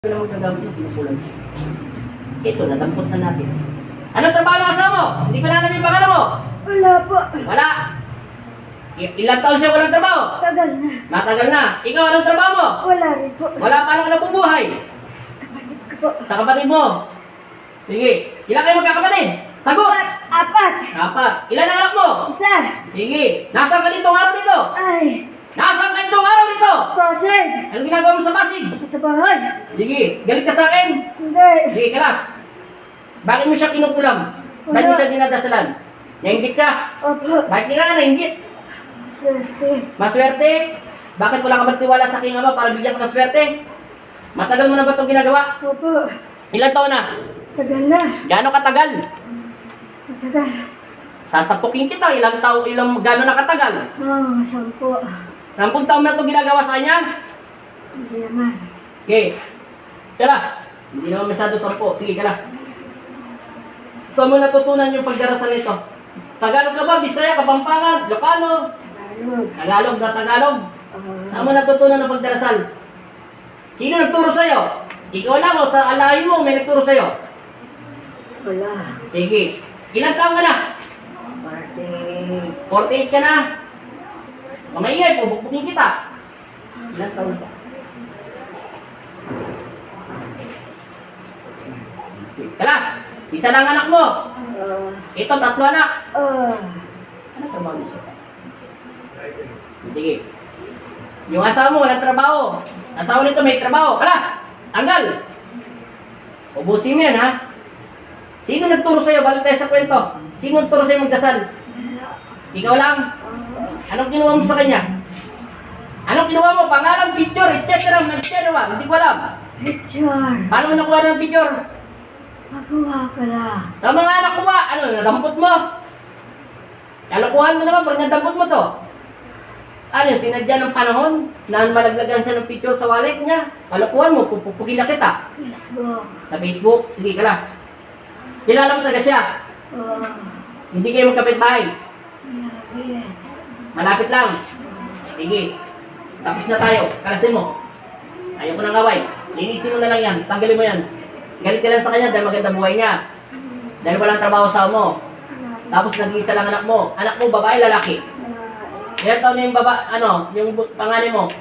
Ano mo gagamit yung pinupulan siya? Ito, nadampot na natin. Anong trabaho ng asawa mo? Hindi ko na alam yung pangalan mo. Wala po. Wala. I- ilang taon siya walang trabaho? Tagal na. Matagal na. Ikaw, anong trabaho mo? Wala rin po. Wala pa lang nabubuhay. Kapatid ko po. Sa kapatid mo. Sige. Ilan kayo magkakapatid? Sagot! Apat. Apat. Ilan ang anak mo? Isa. Sige. Nasaan ka ditong araw dito? Ay. Nasaan ka ditong araw dito? Pasig. Anong ginagawa mo sa Pasig? Sa bahay. Sige. Galit ka sa akin? Hindi. Sige, kalas. Bakit mo siya kinukulam? Bakit mo siya dinadasalan? Nainggit ka? Opo. Bakit ka nga nainggit? Swerte. Maswerte? Bakit wala ka ba tiwala sa aking ama para bigyan ka ng swerte? Matagal mo na ba itong ginagawa? Opo. Ilan taon na? Tagal na. Gaano katagal? Tagal. Sasapukin kita, ilang taon, ilang gaano na katagal? Oh, sampo. Sampung taon na itong ginagawa sa kanya? Hindi naman. Okay. Kalas. Hindi naman masyado sampo. Sige, kalas. Saan mo natutunan yung pagdarasal nito? Tagalog ka ba? Bisaya, Kapampangan, Ilocano? Tagalog. Tagalog na Tagalog? Ah, Saan mo natutunan ng pagdarasal? Sino nagturo sa'yo? Ikaw lang o sa alayin mo may nagturo sa'yo? wala. Sige. Ilang taon ka na? Parte. 48 ka na? Kumaingay, pupukpukin kita. Ilang taon ka? Kalas, isa lang anak mo. Ah. Ito, tatlo anak. Ah. Ano trabaho niyo siya? Sige. Yung asawa mo, walang trabaho. Asawa nito may trabaho. Kalas! Tanggal! Ubusin mo yan, ha? Sino nagturo sa'yo? Balik tayo sa kwento. Sino nagturo sa'yo magdasal? Ikaw lang? Anong kinuha mo sa kanya? Anong kinuha mo? Pangalan, picture, etc. etc. Hindi ko alam. Picture. Paano mo nakuha ng picture? Magawa ka lang. Sa mga anak ko ba? Ano, nadampot mo? Kalokohan mo naman pag nadampot mo to. Ano, sinadya ng panahon na malaglagan siya ng picture sa wallet niya. Kalokohan mo, pupupugin na kita. Facebook. Sa Facebook, sige kalas. Kilala mo talaga siya. Ah. Hindi kayo magkapit bahay. Malapit. Malapit lang. Sige. Tapos na tayo. Kalasin mo. Ayaw ko ng away. Linisin mo na lang yan. Tanggalin mo yan. Galit ka lang sa kanya dahil maganda buhay niya. Dahil walang trabaho sa mo. Tapos nag-iisa lang anak mo. Anak mo, babae, lalaki. Ilan taon na yung baba, ano, yung panganay mo?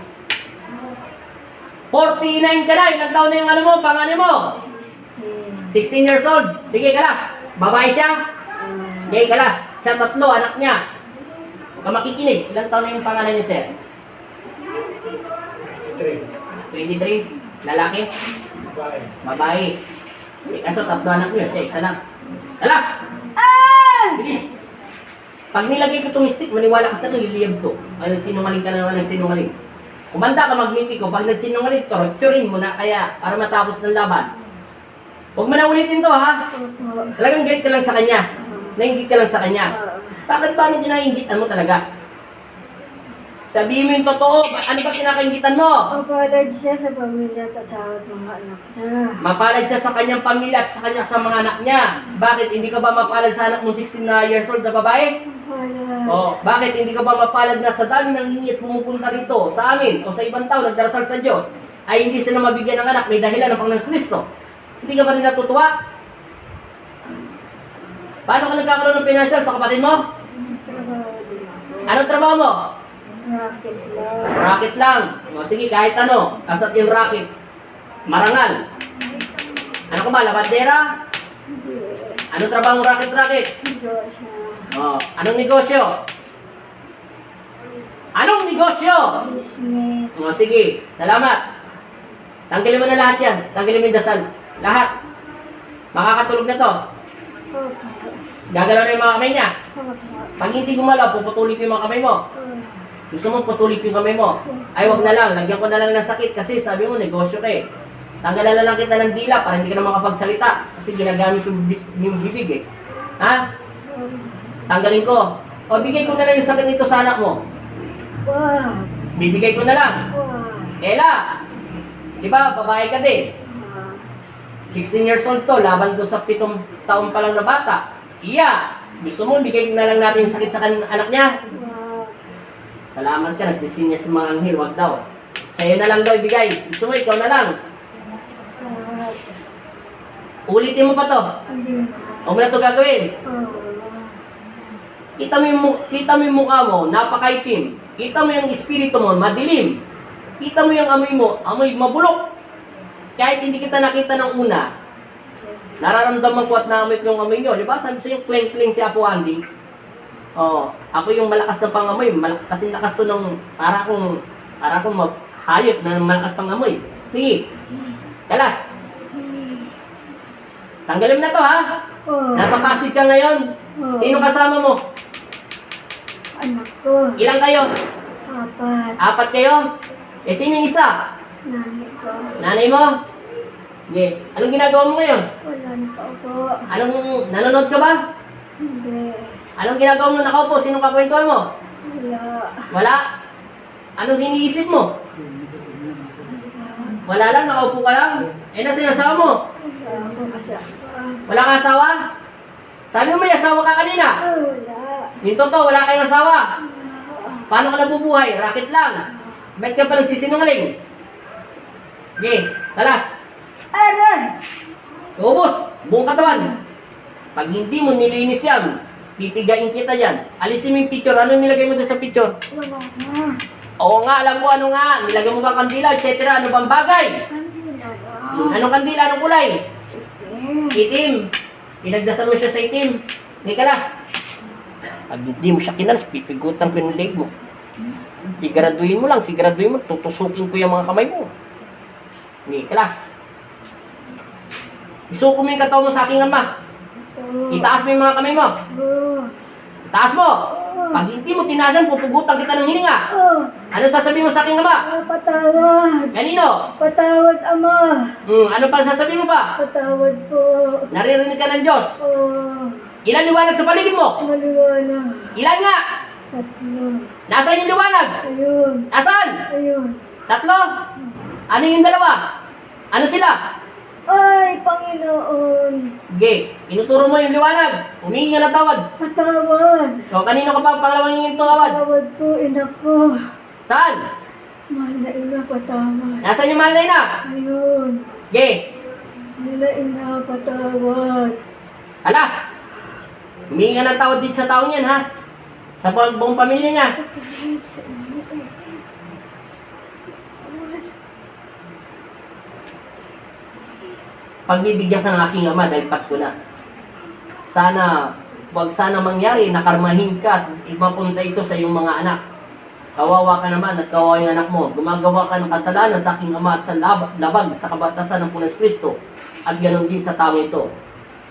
49 ka na, ilang taon na yung ano mo, panganay mo? 16 years old. Sige, kalas. Babae siya? Sige, kalas. Siya tatlo, anak niya. Huwag ka makikinig. Ilang taon na yung panganay niyo, sir? 23. Lalaki? Babae. Kaso tatlo anak niyo, siya isa lang. Kalas! Ah! Bilis! Pag nilagay ko itong stick, maniwala ka sa akin, liliyab to. Ay, nagsinungaling ka na naman, nagsinungaling. Kumanda ka, magniti ko. Pag nagsinungaling, torturin mo na kaya para matapos ng laban. Huwag mo na ulitin to, ha? Talagang galit ka lang sa kanya. Nainggit ka lang sa kanya. Bakit ba nung kinaingitan mo talaga? Sabihin mo yung totoo. Ba- Ano ba kinakaingitan mo? Mapalad siya sa pamilya at asawa at mga anak niya. Mapalad siya sa kanyang pamilya at sa kanya sa mga anak niya. Bakit? Hindi ka ba mapalad sa anak mong 16 na years old na babae? Mapalad. Oh, bakit hindi ka ba mapalad na sa dami ng hingi at pumupunta rito sa amin o sa ibang tao nagdarasal sa Diyos ay hindi sila mabigyan ng anak may dahilan ng Panginoon Kristo? Hindi ka ba rin natutuwa? Paano ka nagkakaroon ng financial sa kapatid mo? Trabaho din ako. Anong trabaho mo? Racket lang. Racket lang. O sige, kahit ano. Kasat yung racket. Marangal. Ano ka ba? Labandera? Anong trabaho? Hindi siya. Oh, anong negosyo? Anong negosyo? Business. O sige, salamat. Tanggalin mo na lahat yan. Tanggalin mo yung dasal. Lahat. Makakatulog na to. Gagalaw na yung mga kamay niya. Pag hindi gumalaw, puputulin ko yung mga kamay mo. Gusto mo putulin ko yung kamay mo. Ay, wag na lang. Lagyan ko na lang ng sakit kasi sabi mo, negosyo ka eh. Tanggalan na lang kita ng dila para hindi ka na makapagsalita. Kasi ginagamit yung, bis- yung bibig eh. Ha? Tanggalin ko. O, bigay ko na lang yung sakit nito sa anak mo. Wow. Bibigay ko na lang. Wow. Ella! Di ba, babae ka din. Ah. 16 years old to, laban doon sa pitong taon pa lang na bata. Iya! Gusto mo, bigay na lang natin yung sakit sa kan- anak niya. Wow. Salamat ka, nagsisinya sa mga anghel, wag daw. Sa'yo na lang daw ibigay. Gusto mo, ikaw na lang. Ulitin mo pa to. Huwag mo na to gagawin. Kita mo yung, kita mo yung mukha mo, napakaitim. Kita mo yung espiritu mo, madilim. Kita mo yung amoy mo, amoy mabulok. Kahit hindi kita nakita ng una, nararamdaman ko at naamoy ko yung amoy nyo. Di ba? Sabi sa'yo, cling-cling si Apo Andy. Oh, ako yung malakas na pangamoy. Malak kasi lakas to ng, para akong, para akong ma- hayop na malakas pangamoy. Sige. Kalas. Tanggalin mo na to ha. Oo. Nasa Pasig ka ngayon. Oo. Sino kasama mo? Anak ko. Ilang kayo? Apat. Apat kayo? Eh, sino yung isa? Nani ko. Nanay mo? Sige. Anong ginagawa mo ngayon? Wala na ako. Anong, nanonood ka ba? Hindi. Anong ginagawa mo nakaupo? Sinong kakwentuhan mo? Wala. Wala. Anong iniisip mo? Wala lang, nakaupo ka lang. Eh, nasa yung asawa mo? Wala kang asawa? Sabi mo may asawa ka kanina. Ah, wala. Yung totoo, wala kayong asawa. Paano ka nabubuhay? Racket lang. Ba't ka pa nagsisinungaling? Sige, talas. Aray! Ubus, buong katawan. Pag hindi mo nilinis yan, pipigain kita dyan. Alisin mo yung picture. Ano nilagay mo doon sa picture? Wala na. Oo nga, alam ko ano nga. Nilagay mo bang kandila, etc. Ano bang bagay? Hindi Hmm, na. Anong kandila? Anong kulay? Eh. Itim. Pinagdasal mo siya sa itim. Nicholas. Pag hindi mo siya kinalas, pipigutan ko yung leg mo. Siguraduhin mo lang, siguraduhin mo, tutusukin ko yung mga kamay mo. Nicholas. Isuko mo yung katawan mo sa aking ama. Itaas mo yung mga kamay mo. Itaas mo. Pag hindi mo tinasan, pupugutan kita ng hininga. Ano sasabihin mo sa aking ama? Patawad. Kanino? Patawad, Ama. Hmm, ano pa sasabihin mo pa? Patawad po. Naririnig ka ng Diyos. Oo. Ilan liwanag sa paligid mo? Maliwanag. Ilan nga? Tatlo. Nasaan yung liwanag? Ayun. Nasaan? Ayun. Tatlo? Ano yung dalawa? Ano sila? Ay, Panginoon. Sige, inuturo mo yung liwanag. Humingi ka ng tawad. Patawad. So, kanino ka pa pangalawang hingin tawad? Patawad po, ina ko. Saan? Mahal na ina, patawad. Nasaan yung mahal na ina? Ayun. Sige, Nila ina, patawad. alas. Humingi ka ng tawad dito sa taong yan, ha? Sa buong pamilya niya. Patawad sa ina. Pagbibigyan ka ng aking ama dahil Pasko na. Sana, wag sana mangyari na karmahin ka at ipapunta ito sa iyong mga anak. Kawawa ka naman at kawawa yung anak mo. Gumagawa ka ng kasalanan sa aking ama at sa lab- labag sa kabatasan ng Punas Kristo. At ganon din sa tao ito.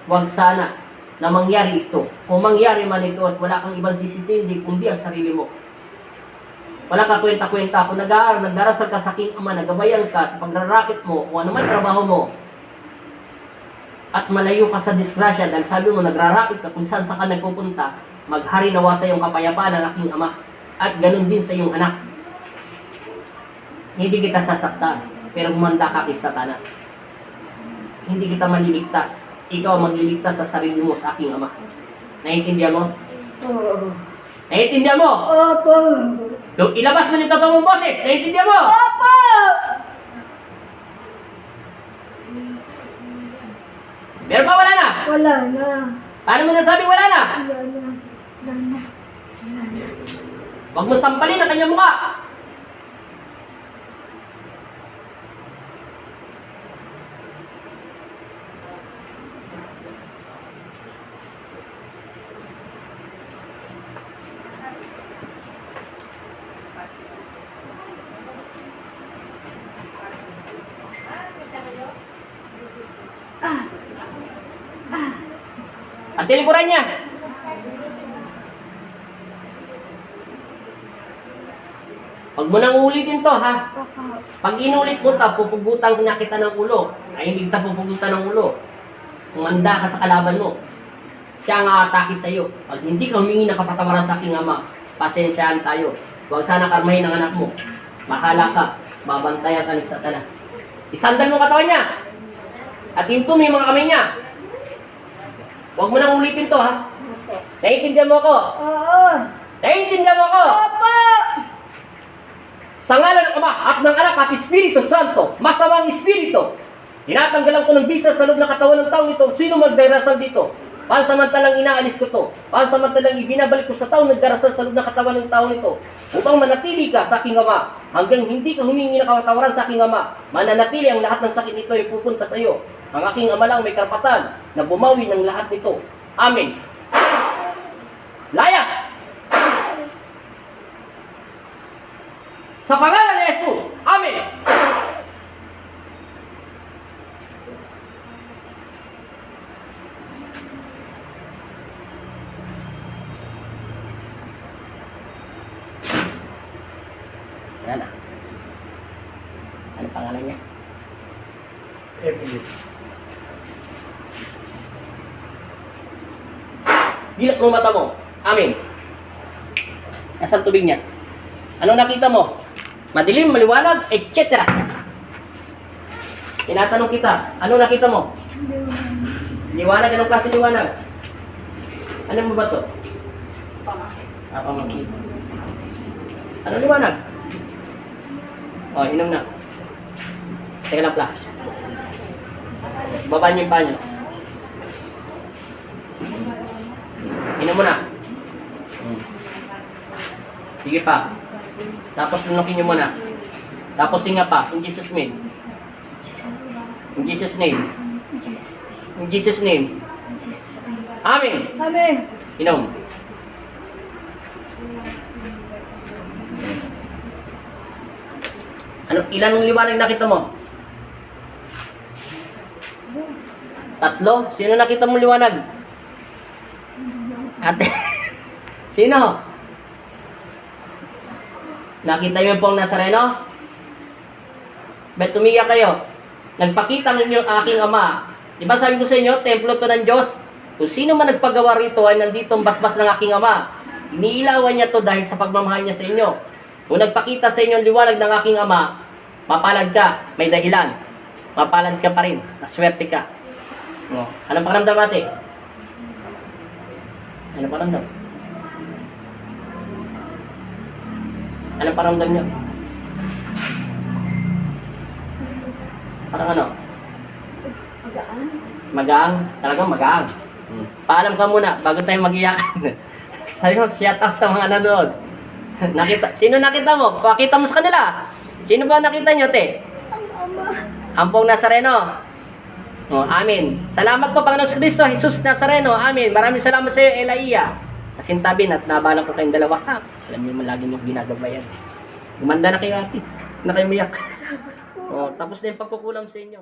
Wag sana na mangyari ito. Kung mangyari man ito at wala kang ibang sisisindi kundi ang sarili mo. Wala ka kwenta-kwenta. Kung nag-aaral, nagdarasal ka sa aking ama, nagabayan ka sa pagrarakit mo, kung ano man trabaho mo, at malayo ka sa disgrasya dahil sabi mo nagrarakit ka kung saan sa ka nagpupunta, maghari nawa sa iyong kapayapaan ng aking ama at ganun din sa iyong anak. Hindi kita sasaktan, pero gumanda ka kay Satanas. Hindi kita maliligtas. Ikaw ang magliligtas sa sarili mo sa aking ama. Naiintindihan mo? Oo. Naiintindihan mo? Opo. Ilabas mo totoong mong boses, naiintindihan mo? Opo! Meron pa wala na? Wala na. Paano mo nasabi wala na? Wala na. Wala na. Huwag mo sampalin ang kanyang mukha. At tilikuran niya. Huwag mo nang ulitin to, ha? Pag inulit mo ta, pupugutan na kita ng ulo. Ay, hindi kita pupugutan ng ulo. Kumanda ka sa kalaban mo. Siya ang aatake sa iyo. Pag hindi ka humingi ng kapatawaran sa aking ama, pasensyahan tayo. Huwag sana karmahin ang anak mo. Mahala ka. Babantayan ka ni Satanas. Isandal mo katawan niya. At hinto mo yung mga kamay niya. Huwag mo nang ulitin to, ha? Opo. Naiintindihan mo ako. Oo. Naiintindihan mo ako. Opo! Sa ngalan ng Ama at ng Anak at Espiritu Santo, masamang Espiritu, Tinatanggalan ko ng bisa sa loob ng katawan ng taong ito. Sino magdarasal dito? Pansamantalang inaalis ko to. Pansamantalang ibinabalik ko sa taong nagdarasal sa loob ng katawan ng taong ito. Upang manatili ka sa aking ama. Hanggang hindi ka humingi ng kawatawaran sa aking ama. Mananatili ang lahat ng sakit nito ay pupunta sa iyo. Ang aking ama lang may karapatan na bumawi ng lahat nito. Amen. Layas! Sa pangalan ni Jesus. Amen. Na. Ano pangalan niya? Emily. Dilat mo mata mo. Amen. Nasaan tubig niya? Anong nakita mo? Madilim, maliwanag, etc. Tinatanong kita, ano nakita mo? Liwanag, anong klase liwanag? Ano mo ba to? Ah, pamangkin. Ano liwanag? Oh, inom na. Teka lang, flash. Baba niyo yung panyo. Inom mo na. Hmm. Sige pa. Tapos lunukin niyo muna. Tapos hinga pa. In Jesus name. In Jesus name. In Jesus name. Amen. Amen. Inom. Ano, ilan ang liwanag nakita mo? Tatlo? Sino nakita mo liwanag? Ate. Sino? Nakita niyo po ang Nazareno? Ba't tumiyak kayo? Nagpakita ninyo ang aking ama. Di ba sabi ko sa inyo, templo to ng Diyos? Kung sino man nagpagawa rito ay nandito ang basbas ng aking ama. Iniilawan niya to dahil sa pagmamahal niya sa inyo. Kung nagpakita sa inyo ang liwanag ng aking ama, mapalad ka, may dahilan. Mapalad ka pa rin, naswerte ka. Oh. Anong pakiramdam ate? Anong pakiramdam? Anong pakiramdam niyo? Parang ano? Magaan. Magaang? Talagang magaang. Hmm. Paalam ka muna bago tayo mag-iyak. Sabi mo, shout out sa mga nanonood. nakita, sino nakita mo? Pakita mo sa kanila. Sino ba nakita nyo, te? Ang ama. Ampong Nazareno. Oh, amin. Salamat po, Panginoon Kristo, Jesus Nazareno. Amin. Maraming salamat sa iyo, Elaiya. Kasintabin at nabala ko kayong dalawa. Ha? Alam niyo, lagi niyo ginagawa yan. Gumanda na kayo, ate. Na kayo umiyak. oh, tapos na yung pagkukulam sa inyo.